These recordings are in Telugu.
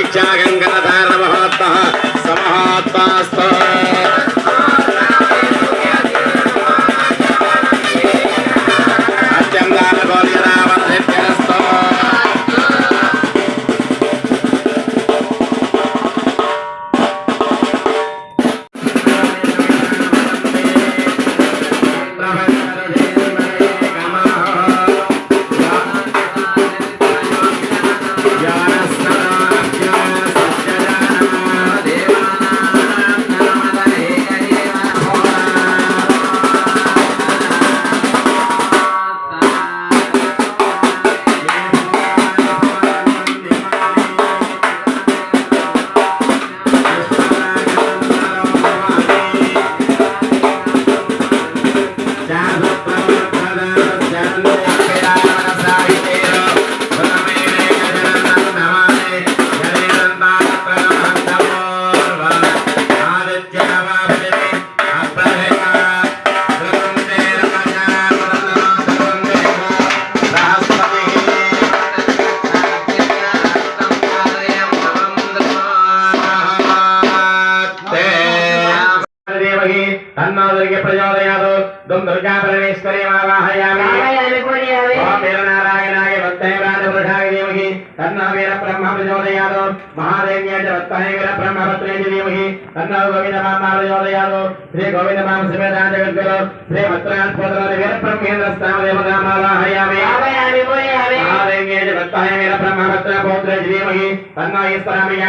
பரீட்சாகங்கரதா वही तन्नो दुर्गे प्रचोदयात् दुम दुर्गा परमेश्वरी आवाहयामि ओम वीरनारायणाय भक्तये प्राणपुरुषाय ధీమహి తన్నో వీర బ్రహ్మ ప్రచోదయాదు మహాదేవ్యాయ చ భక్తాయ వీర బ్రహ్మ భద్రే ధీమహి తన్నో గోవింద మామ ప్రచోదయాదు శ్రీ గోవింద మామ శ్రీమదాంత జగద్గురు శ్రీ భద్రాన్ పోతన వీర బ్రహ్మేంద్ర స్థాన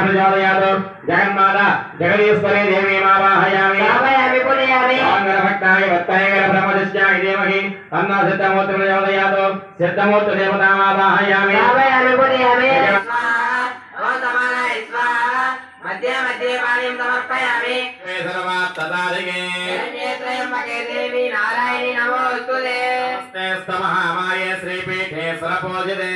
ప్రచోదయాదు జగన్మాత జగదీశ్వరి దేవి మావాహయామి భక్తాయ భక్తాయ వీర బ్రహ్మదస్యాయ ధీమహి తన్నో సిద్ధమూర్తి ప్రచోదయాదు సిద్ధమూర్తి దేవతామావాహయామి మధ్య మధ్య పానీయం సమర్పయామి తదాదిగే త్రయంబకే దేవి నారాయణి सुरपूजिते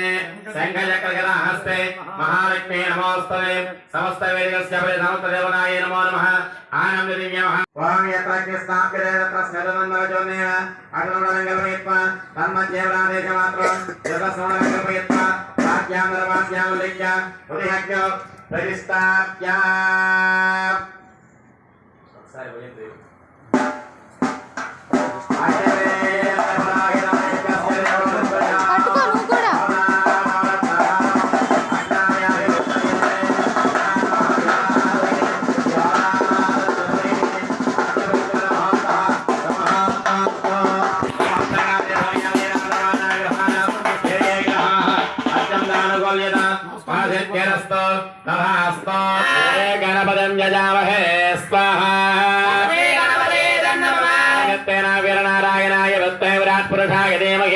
शङ्खचक्रगराहस्ते महालक्ष्मी नमोऽस्तवे समस्तवेदिकस्य समस्तदेवताय नमो नमः। आनन्ददिव्यमः त्वां यत्र कृष्णाप्यते तत्र स्मरनन्दवचोनेन अग्नवरं कल्पयित्वा तन्मध्येवरादेशमात्रं यतस्मरणं कल्पयित्वा राज्यां नरमास्यामुल्लिख्य हृदिहज्ञ प्रविष्टाप्या Sorry, we didn't do it.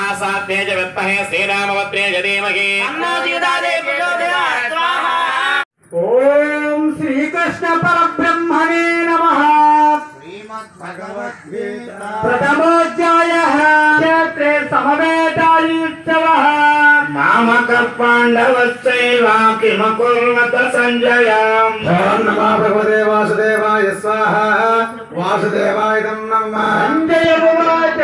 महासाध्ये च विद्महे श्रीरामवत्रे च धीमहि तन्नो श्रीकृष्ण परब्रह्मणे नमः। श्रीमद्भगवद्गीता। प्रथमोऽध्यायः। क्षेत्रे समवेतायुत्सवः। కిమకుర్వత సంజయ ఓం నమో భగవతే వాసుదేవాయ స్వాహ వాసుదేవాయ నమ సంజయమువాచ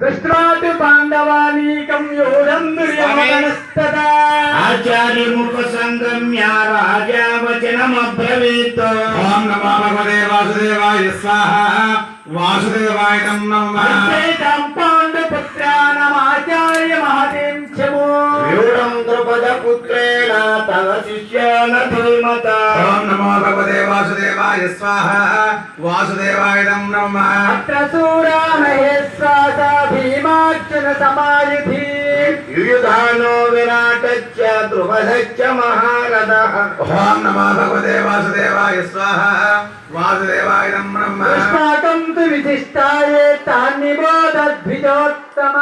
దృష్ట్వాతు పాండవానీకం యోధం దుర్యోధనస్తదా ఆచార్యముఖ సంగమ్య రాజా వచనమబ్రవీత్ ఓం నమో భగవతే వాసుదేవాయ స్వాహ వాసుదేవాయ నమ పాండపుత్రానమాచార్య మహతీం క్షమో వ్యూఢం ద్రుపద పుత్రేణ తవ శిష్యాన ధీమత ఓం నమో భగవతే వాసుదేవాయ స్వాహ వాసుదేవాయ నమ అత్ర సూరా మహేశ్వాస భీమార్జున సమాయుధి युयुधानो विराटच्च द्रुपधच्च महारथः ॐ नमः भगवते वासुदेवाय स्वाहा वासुदेवाय ब्रह्म अस्माकं तु विधिष्ठाय तान्निबोधद्भिजोत्तम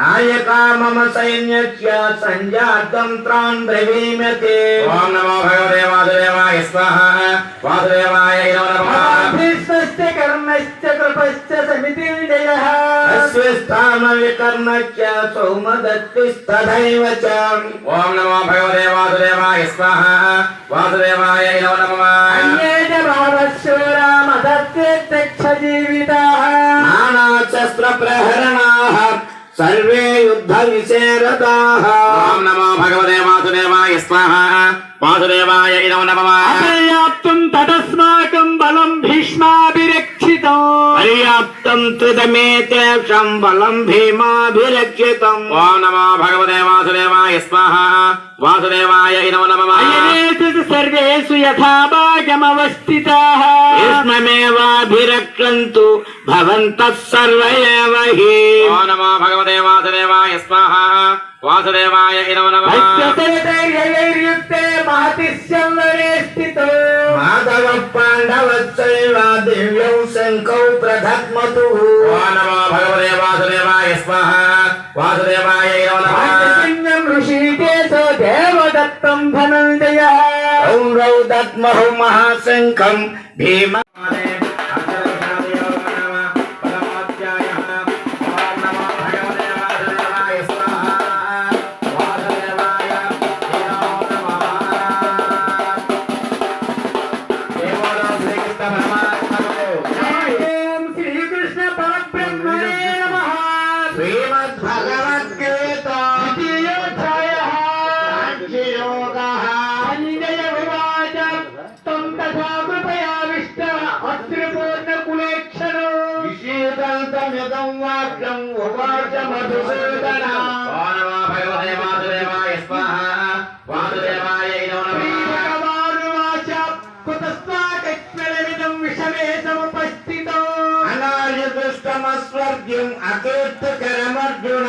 नायका मम सैन्यस्य सञ्जातं त्रान् ब्रवीमते ॐ नमो भगवते वासुदेवाय स्वाहा वासुदेवाय नमः कर्मश्च कृपश्च समितिर्जयः కృపశ్చ సమితిర్జయః వికర్ణశ్చ సౌమదత్తిస్తథైవ చ ఓం నమో భగవతే వాసుదేవాయ స్వాహ। వాసుదేవాయ నమో నమః। అన్యే చ భావశూరామదత్తిర్దక్ష జీవితాః నానాశస్త్ర ప్రహరణాః సర్వే యుద్ధ విశేరదాః ఓం నమో భగవతే వాసుదేవాయ స్వాహ పర్యాప్తం త్రిదమేతేషం బలం భీమాభిరక్షితం. ఓం నమో భగవతే వాసుదేవాయ స్వాహ. వాసుదేవాయ నమో నమః. అయనేషు సర్వేషు యథాభాగమవస్థితాః. భీష్మమేవాభిరక్షन्तు భవంతः సర్వ ఏవ హి ఓం నమో భగవతే వాసుదేవాయ స్వాహ. వాసుదేవాయ నమో. నమః అత్యతైర్యైర్యుక్తే మహతి సంవరే స్థితో మాధవ పాండవచ్చైవ దివ్యౌ శంకౌ ప్రధత్మతు ఓం నమో భగవతే వాసుదేవాయ స్వాహ వాసుదేవాయ నమో నమః పాంచజన్యం ఋషికేశో దేవదత్తం ధనంజయ అనార్యదృష్టమస్వర్గ్యం అకీర్తికరమర్జున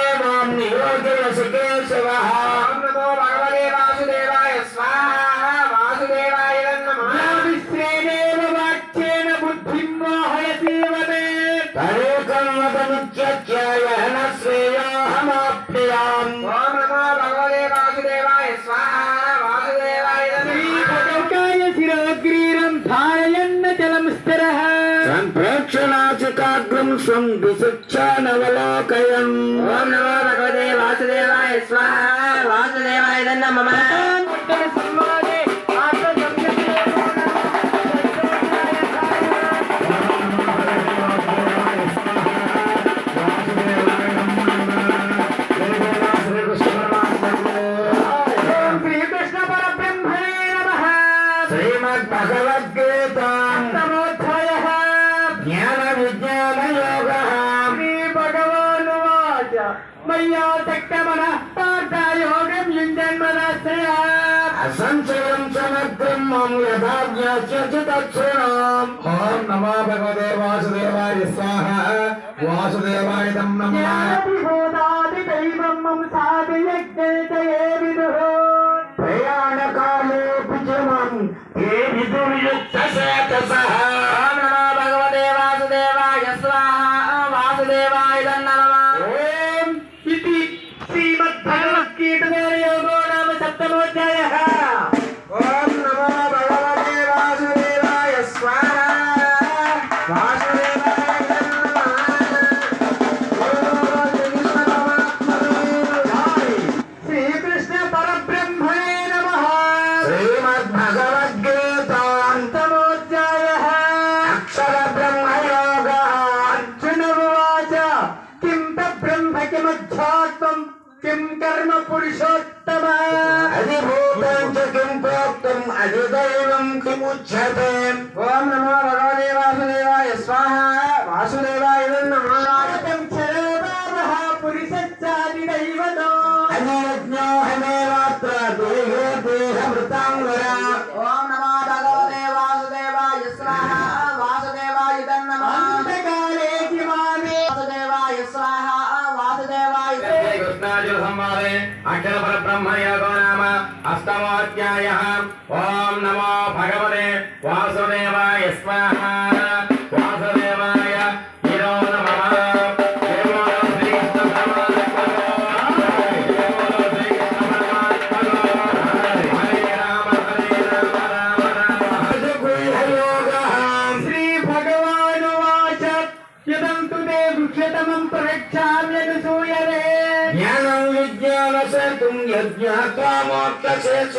సంప్రేక్షణాచికాగ్రం స్వం విశిక్షానవలోకయం ఓం నమో భగవతే వాసుదేవాయ స్వాహ వాసుదేవాయ నమః యథా జ్ఞాస్యసి తత్సృణాం ఓం నమో భగవతే వాసుదేవాయ స్వాహ వాసుదేవాయ తం నమః జ్ఞానవిభూతాదిదైవం अजितैवं किमुच्यते ओम नमो भगवते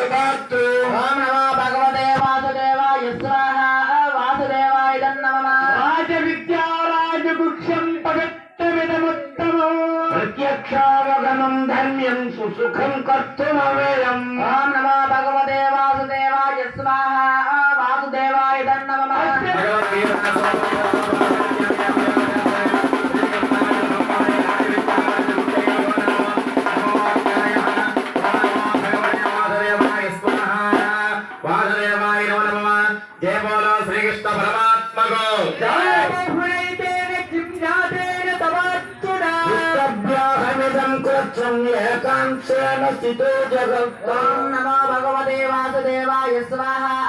శుభాస్తు ఓం నమో భగవతే వాసుదేవాయ స్వాహ. వాసుదేవాయ నమః. రాజ విద్యా రాజగుక్షం పగట్టమిదముత్తమం. ప్రత్యక్షావగమం ధన్యం సుసుఖం కర్తుమవేయం ఓం వాసుదేవాయ నమ నమ. జయ బోలో శ్రీకృష్ణ పరమాత్మకు. ఏకాంశేన స్థితో జగత్తం. నమో భగవదే వాసుదేవాయ స్వాహ.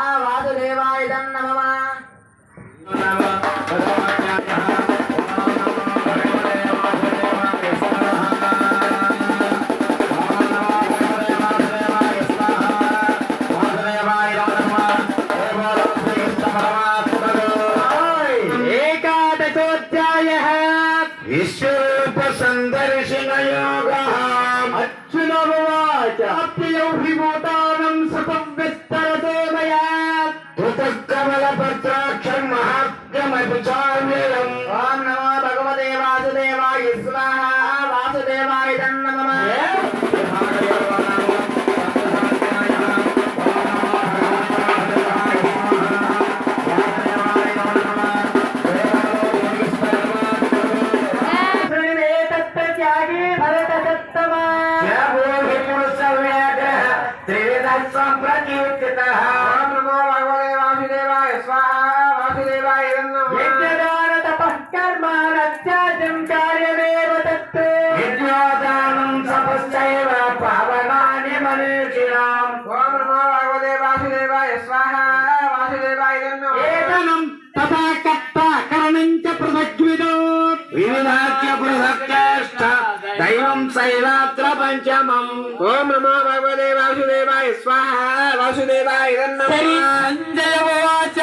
पंचम ओम नमो भगवते वासुदेवाय स्वाहा वासुदेवाय धन्यवाद उवाच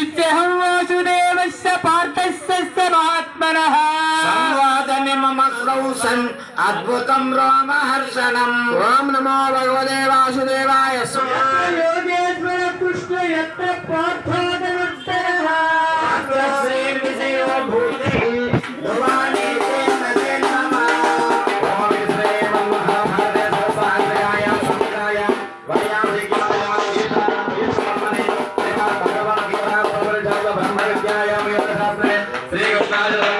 इत्यहं वासुदेवस्य पार्थस्य महात्मनः। संवादमिममग्रौ सन् अद्भुतं रोमहर्षणम्। ॐ नमो भगवते वासुदेवाय स्वाहा। योगेश्वर कृष्ण यत्र पार्थ। Bye.